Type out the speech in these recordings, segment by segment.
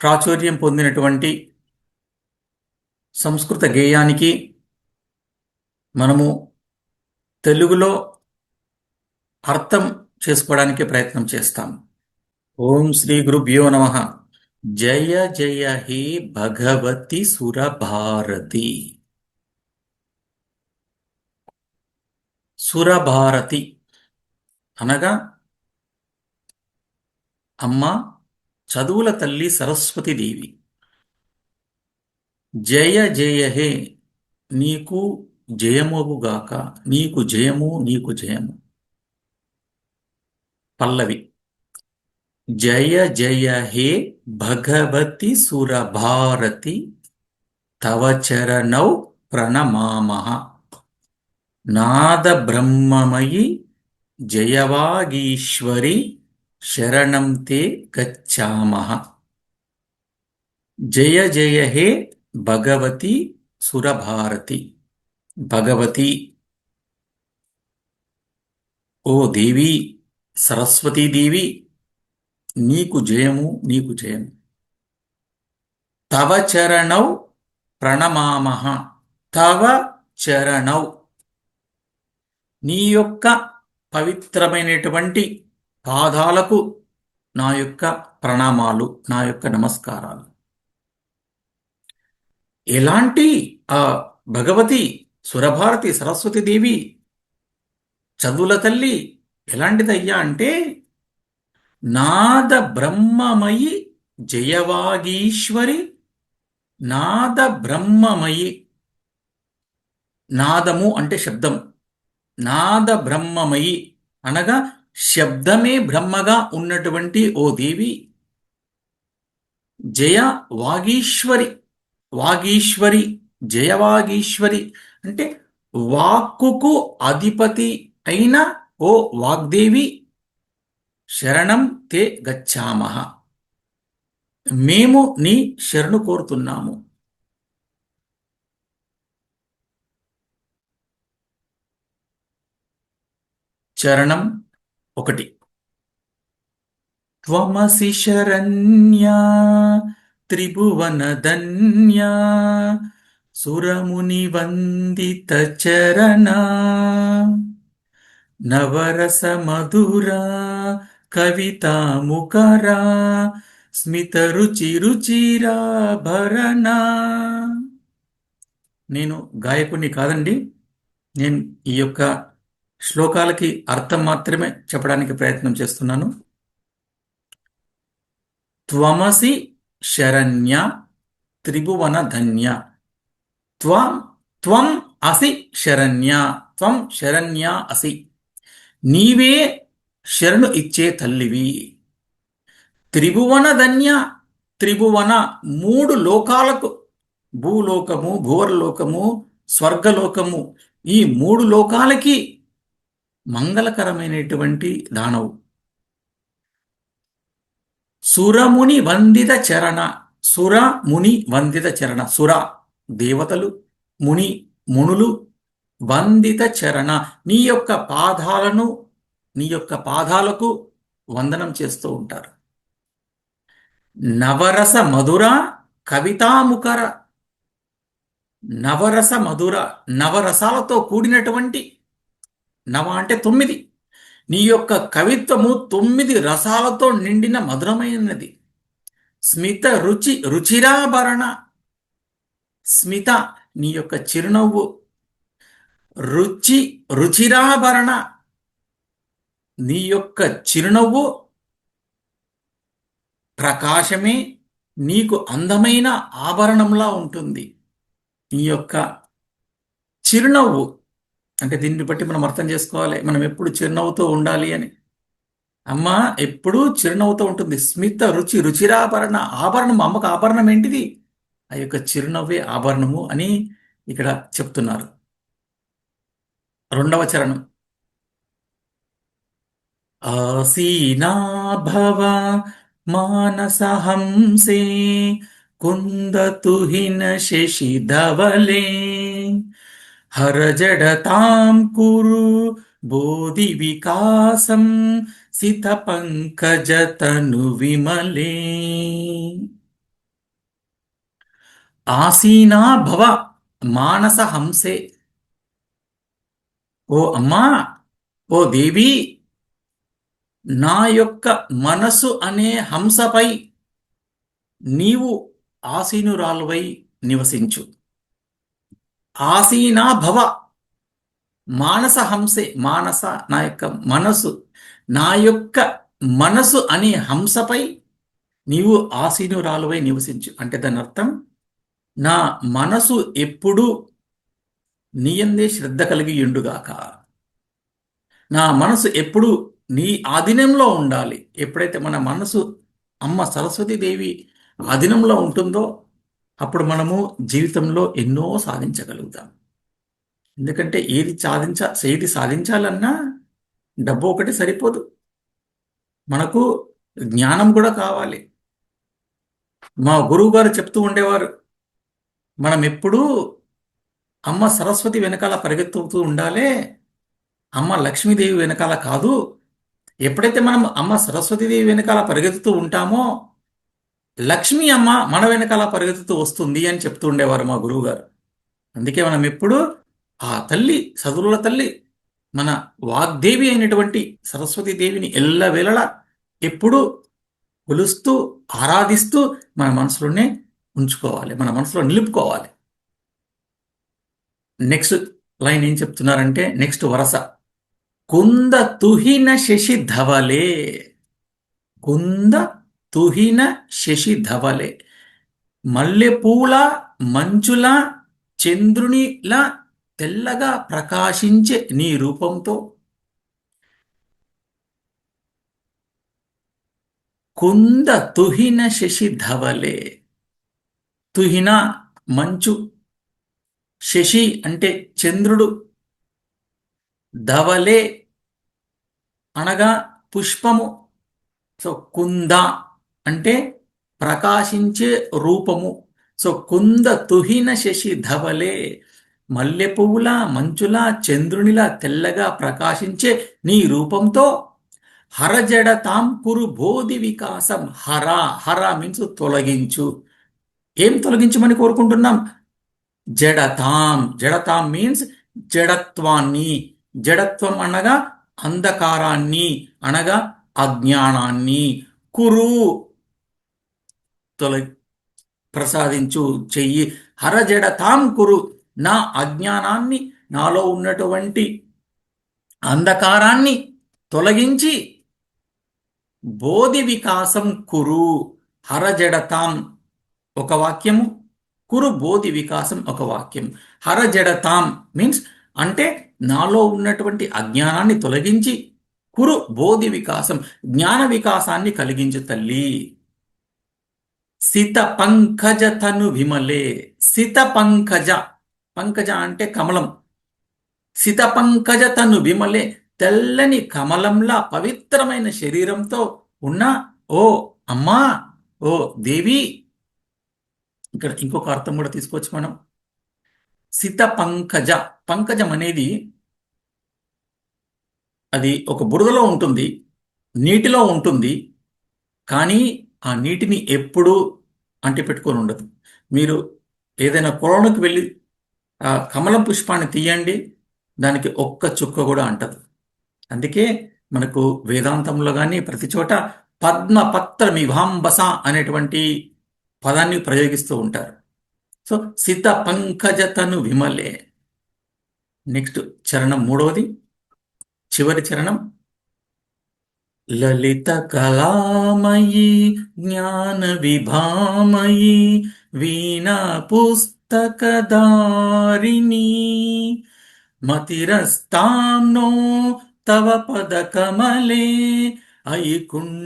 ప్రాచుర్యం పొందినటువంటి సంస్కృత గేయానికి మనము తెలుగులో అర్థం చేసుకోవడానికి ప్రయత్నం చేస్తాం. ఓం శ్రీ గురుభ్యో నమ. జయ జయ హే భగవతి సురభారతి సురభారతి అనగా అమ్మ చదువుల తల్లి సరస్వతీదేవి జయ జయ హే నీకు జయమోగుగాక నీకు జయము నీకు జయము. పల్లవి. జయ జయ హే భగవతి సురభారతి తవ చరణౌ ప్రణమామహ నాద బ్రహ్మమయి జయవాగీశ్వరి శరణం తే గచ్చామహ జయ జయ హే భగవతి సురభారతి. భగవతి ఓ దేవి సరస్వతీదేవి నీకు జయము నీకు జయము. తవ చరణౌ ప్రణమామహ తవ చరణౌ. నీ యొక్క పవిత్రమైనటువంటి పాదాలకు నా యొక్క ప్రణామాలు నా యొక్క నమస్కారాలు. ఎలాంటి ఆ భగవతి సురభారతి సరస్వతి దేవి చదువుల తల్లి ఎలాంటిదయ్యా అంటే నాద బ్రహ్మమయి జయవాగీశ్వరి నాద బ్రహ్మమయి నాదము అంటే శబ్దం నాద బ్రహ్మమయి అనగా శబ్దమే బ్రహ్మగా ఉన్నటువంటి ఓ దేవి జయ వాగీశ్వరి వాగీశ్వరి జయవాగీశ్వరి అంటే వాక్కుకు అధిపతి అయిన ఓ వాగ్దేవి శరణం తే గచ్చామహ మేము నీ శరణు కోరుతున్నాము. చరణం ఒకటి. త్వమసి శరణ్యా త్రిభువనధన్యా సురముని వందిత చరణా నవరస మధురా కవితాముకరా స్మిత రుచి రుచిరా భరణా. నేను గాయకుని కాదండి. నేను ఈ యొక్క శ్లోకాలకి అర్థం మాత్రమే చెప్పడానికి ప్రయత్నం చేస్తున్నాను. త్వమసి శరణ్య త్రిభువన ధన్య. త్వం త్వం అసి శరణ్య త్వం శరణ్య అసి. నీవే శరణు ఇచ్చే తల్లివి. త్రిభువన ధన్య త్రిభువన మూడు లోకాలకు భూలోకము భువర్లోకము స్వర్గలోకము ఈ మూడు లోకాలకి మంగళకరమైనటువంటి దానవు. సురముని వందిత చరణ సుర ముని వందిత చరణ సుర దేవతలు ముని మునులు వందిత చరణ నీ యొక్క పాదాలను నీ యొక్క పాదాలకు వందనం చేస్తూ ఉంటారు. నవరస మధుర కవితాముఖర నవరస మధుర నవరసాలతో కూడినటువంటి నవ అంటే తొమ్మిది. నీ యొక్క కవిత్వము తొమ్మిది రసాలతో నిండిన మధురమైనది. స్మిత రుచి రుచిరాభరణ. స్మిత నీ యొక్క చిరునవ్వు. రుచి రుచిరాభరణ. నీ యొక్క చిరునవ్వు. ప్రకాశమే నీకు అందమైన ఆభరణంలా ఉంటుంది. నీ యొక్క చిరునవ్వు. అంటే దీన్ని బట్టి మనం అర్థం చేసుకోవాలి. మనం ఎప్పుడు చిరునవ్వుతో ఉండాలి అని. అమ్మ ఎప్పుడూ చిరునవ్వుతో ఉంటుంది. స్మిత రుచి రుచిరాభరణ ఆభరణం. అమ్మకు ఆభరణం ఏంటిది? ఆ యొక్క చిరునవ్వే ఆభరణము అని ఇక్కడ చెప్తున్నారు. రెండవ చరణం. ఆసీనాభవ మానసహంసే కుందతుహిన శశిధవలే. హరజడతాం కురు. బోధి వికాసం సిత పంకజతను విమలే. ఆసీనా భవ మానస హంసే. ఓ అమ్మా ఓ దేవి నా యొక్క మనసు అనే హంసపై నీవు ఆసీనురాలువై నివసించు. ఆసీనా భవ. మానస హంసే మానస నా యొక్క మనసు నా యొక్క మనసు అనే హంసపై నీవు ఆసీనురాలువై నివసించు. అంటే దాని అర్థం నా మనసు ఎప్పుడూ నీయందే శ్రద్ధ కలిగి ఎండుగాక నా మనసు ఎప్పుడు నీ ఆధీనంలో ఉండాలి. ఎప్పుడైతే మన మనసు అమ్మ సరస్వతీదేవి ఆధీనంలో ఉంటుందో అప్పుడు మనము జీవితంలో ఎన్నో సాధించగలుగుతాం. ఎందుకంటే ఏది సాధించ ఏది సాధించాలన్నా డబ్బు ఒకటి సరిపోదు. మనకు జ్ఞానం కూడా కావాలి. మా గురువు గారు చెప్తూ ఉండేవారు మనం ఎప్పుడూ అమ్మ సరస్వతి వెనకాల పరిగెత్తుతూ ఉండాలే అమ్మ లక్ష్మీదేవి వెనకాల కాదు. ఎప్పుడైతే మనం అమ్మ సరస్వతీదేవి వెనకాల పరిగెత్తుతూ ఉంటామో లక్ష్మీ అమ్మ మన వెనకాల పరిగెత్తుతూ వస్తుంది అని చెప్తూ ఉండేవారు మా గురువు గారు అందుకే మనం ఎప్పుడు ఆ తల్లి చదువుల తల్లి మన వాగ్దేవి అయినటువంటి సరస్వతి దేవిని ఎల్లవేళలా ఎప్పుడు కొలుస్తూ ఆరాధిస్తూ మన మనసులోనే ఉంచుకోవాలి మన మనసులో నిలుపుకోవాలి. నెక్స్ట్ లైన్ ఏం చెప్తున్నారంటే నెక్స్ట్ వరస. కుంద తుహిన శశి ధవలే. కుంద తుహిన శశి ధవలే. మల్లెపూల మంచుల చంద్రునిలా తెల్లగా ప్రకాశించే నీ రూపంతో. కుంద తుహిన శశి ధవలే. తుహిన మంచు శశి అంటే చంద్రుడు. ధవలే అనగా పుష్పము. సో కుంద అంటే ప్రకాశించే రూపము. సో కుంద తుహిన శశి ధవలే మల్లె పువ్వులా మంచులా చంద్రునిలా తెల్లగా ప్రకాశించే నీ రూపంతో హరజడతాం కురు బోధి వికాసం హర హర మీన్స్ తొలగించు. ఏం తొలగించమని కోరుకుంటున్నాం? జడతాం. జడతాం మీన్స్ జడత్వాన్ని. జడత్వం అనగా అంధకారాన్ని అనగా అజ్ఞానాన్ని. కురు తొలగి ప్రసాదించు చెయ్యి. హరజడతాం కురు నా అజ్ఞానాన్ని నాలో ఉన్నటువంటి అంధకారాన్ని తొలగించి బోధి వికాసం కురు. హరజడతాం ఒక వాక్యము కురు బోధి వికాసం ఒక వాక్యం హరజడతాం మీన్స్ అంటే నాలో ఉన్నటువంటి అజ్ఞానాన్ని తొలగించి కురు బోధి వికాసం జ్ఞాన వికాసాన్ని కలిగించు తల్లి. సిత పంకజ తను విమలే. సిత పంకజ. పంకజ అంటే కమలం. సిత పంకజ తను విమలే. తెల్లని కమలంలా పవిత్రమైన శరీరంతో ఉన్న ఓ అమ్మా ఓ దేవి. ఇక్కడ ఇంకొక అర్థం కూడా తీసుకోవచ్చు మనం. సిత పంకజ. పంకజం అనేది అది ఒక బురదలో ఉంటుంది నీటిలో ఉంటుంది. కానీ ఆ నీటిని ఎప్పుడూ అంటిపెట్టుకొని ఉండదు. మీరు ఏదైనా పొలంలోకి వెళ్ళి ఆ కమలం పుష్పాన్ని తీయండి దానికి ఒక్క చుక్క కూడా అంటదు. అందుకే మనకు వేదాంతంలో కానీ ప్రతి చోట పద్మపత్ర మిభాంబస అనేటువంటి పదాన్ని ప్రయోగిస్తూ ఉంటారు. సో సిత పంకజతను విమలే. నెక్స్ట్ చరణం మూడవది. చివరి చరణం ललितकलामयी ज्ञानविभामयी वीणापुस्तकदारिणी मतिरस्तां नो तव पदकमले ऐकुण्ठविषाहारिणी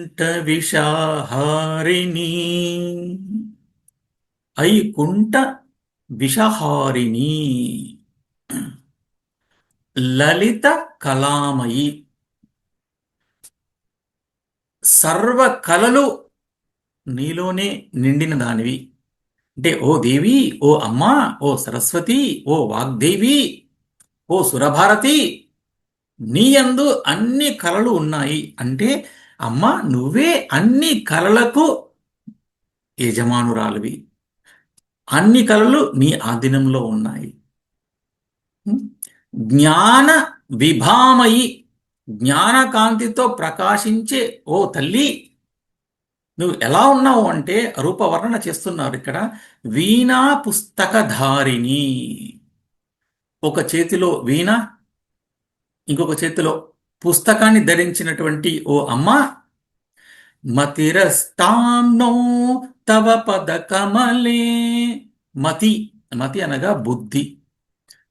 ऐकुण्ठविषहारिणी ललितकलामयी సర్వ కళలు నీలోనే నిండిన దానివి. అంటే ఓ దేవి ఓ అమ్మా ఓ సరస్వతి ఓ వాగ్దేవి ఓ సురభారతి నీ యందు అన్ని కళలు ఉన్నాయి. అంటే అమ్మ నువ్వే అన్ని కళలకు యజమానురాలివి. అన్ని కళలు నీ ఆధీనంలో ఉన్నాయి. జ్ఞాన విభామయి జ్ఞానకాంతితో ప్రకాశించే ఓ తల్లి నువ్వు ఎలా ఉన్నావు అంటే రూపవర్ణన చేస్తున్నారు ఇక్కడ వీణా పుస్తకధారిణి. ఒక చేతిలో వీణ ఇంకొక చేతిలో పుస్తకాన్ని ధరించినటువంటి ఓ అమ్మ మతిరస్తాంనో తవ పద కమలే మతి మతి అనగా బుద్ధి.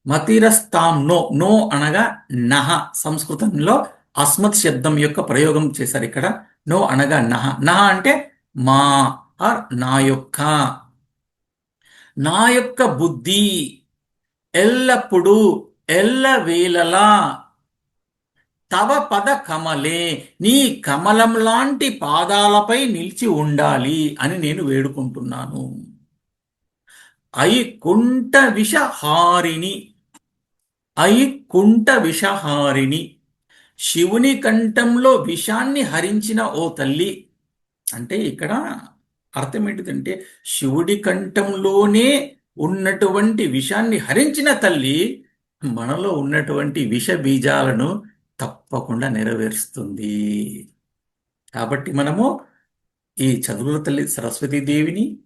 మతిరస్తాం నో నో అనగా నహ. సంస్కృతంలో అస్మత్ శబ్దం యొక్క ప్రయోగం చేశారు ఇక్కడ. నో అనగా నహ. నహ అంటే మా ఆర్ నా యొక్క. నా యొక్క బుద్ధి ఎల్లప్పుడూ ఎల్లవేళలా తవ పద కమలే. నీ కమలం లాంటి పాదాలపై నిలిచి ఉండాలి అని నేను వేడుకుంటున్నాను. ఐ కుంట విషహారిణి కుంట విషహారిణి శివుని కంఠంలో విషాన్ని హరించిన ఓ తల్లి. అంటే ఇక్కడ అర్థం ఏంటిదంటే శివుడి కంఠంలోనే ఉన్నటువంటి విషాన్ని హరించిన తల్లి మనలో ఉన్నటువంటి విష బీజాలను తప్పకుండా నెరవేరుస్తుంది. కాబట్టి మనము ఈ చదువుల తల్లి సరస్వతీదేవిని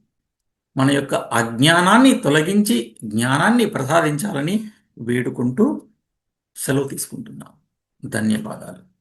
మన యొక్క అజ్ఞానాన్ని తొలగించి జ్ఞానాన్ని ప్రసాదించాలని వేడుకుంటూ సెలవు తీసుకుంటున్నాం. ధన్యవాదాలు.